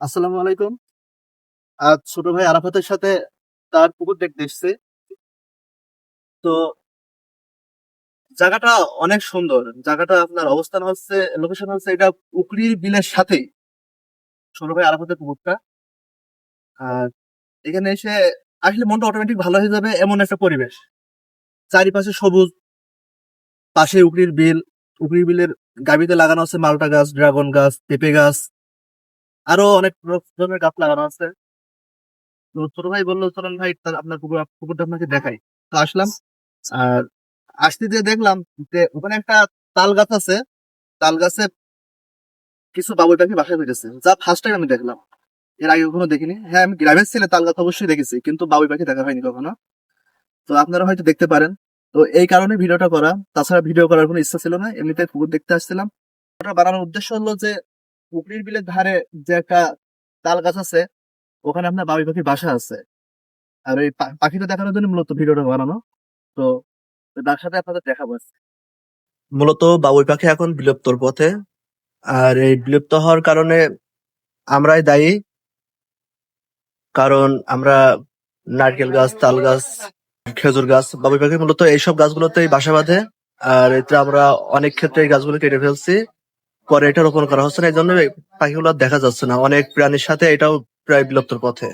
আসসালামু আলাইকুম। আজ ছোট ভাই আরাফাতের সাথে তার পুকুর দেখতে এসছে। তো জায়গাটা অনেক সুন্দর। জায়গাটা আপনার অবস্থান হচ্ছে লোকেশন হচ্ছে এটা উকরির বিলের সাথেই। ছোট ভাই আরাফাতের পুকুরটা। আর এখানে এসে আসলে মনটা অটোমেটিক ভালো হয়ে যাবে এমন একটা পরিবেশ। চারিপাশে সবুজ, পাশে উকরির বিল উকরির বিলের গাবিতে লাগানো আছে মালটা গাছ, ড্রাগন গাছ, পেঁপে গাছ। আরও অনেক ধরনের গাছ লাগানো আছে। তো ছোট ভাই বলল, চলেন ভাই, তাহলে আপনার পুকুর পুকুরটা আপনাকে দেখাই। তো আসলাম। আর আসতে যে দেখলাম যে ওখানে একটা তাল গাছ আছে। তাল গাছে কিছু বাবুই পাখি বাসায় ফিরেছে যা ফার্স্ট টাইম আমি দেখলাম। এর আগে কখনো দেখিনি। হ্যাঁ আমি গ্রামের ছেলে, তাল গাছ অবশ্যই দেখেছি, কিন্তু বাবুই পাখি দেখা হয়নি কখনো। তো আপনারা হয়তো দেখতে পারেন। তো এই কারণে ভিডিওটা করা। তাছাড়া ভিডিও করার কোনো ইচ্ছা ছিল না। এমনিতে পুকুর দেখতে আসছিলাম। ওটা বানানোর উদ্দেশ্য হলো যে পুকুরের বিলের ধারে যে একটা তাল গাছ আছে, ওখানে আপনার বাবুই পাখির বাসা আছে। আর ওই পাখিটা দেখানোর জন্য মূলত ভিডিওটা বানানো। তো তার সাথে আপনাদের দেখাবো। মূলত বাবুই পাখি এখন বিলুপ্তর পথে। আর এই বিলুপ্ত হওয়ার কারণে আমরাই দায়ী। কারণ আমরা নারকেল গাছ, তাল গাছ, খেজুর গাছ, বাবুই পাখি মূলত এইসব গাছগুলোতেই বাসা বাঁধে। আর এতে আমরা অনেক ক্ষেত্রে এই গাছগুলো কেটে ফেলছি। পরে এটা রোপণ করা হচ্ছে না এই জন্য পাখিগুলো দেখা যাচ্ছে না। অনেক প্রাণীর সাথে এটাও প্রায় বিলুপ্তর পথে।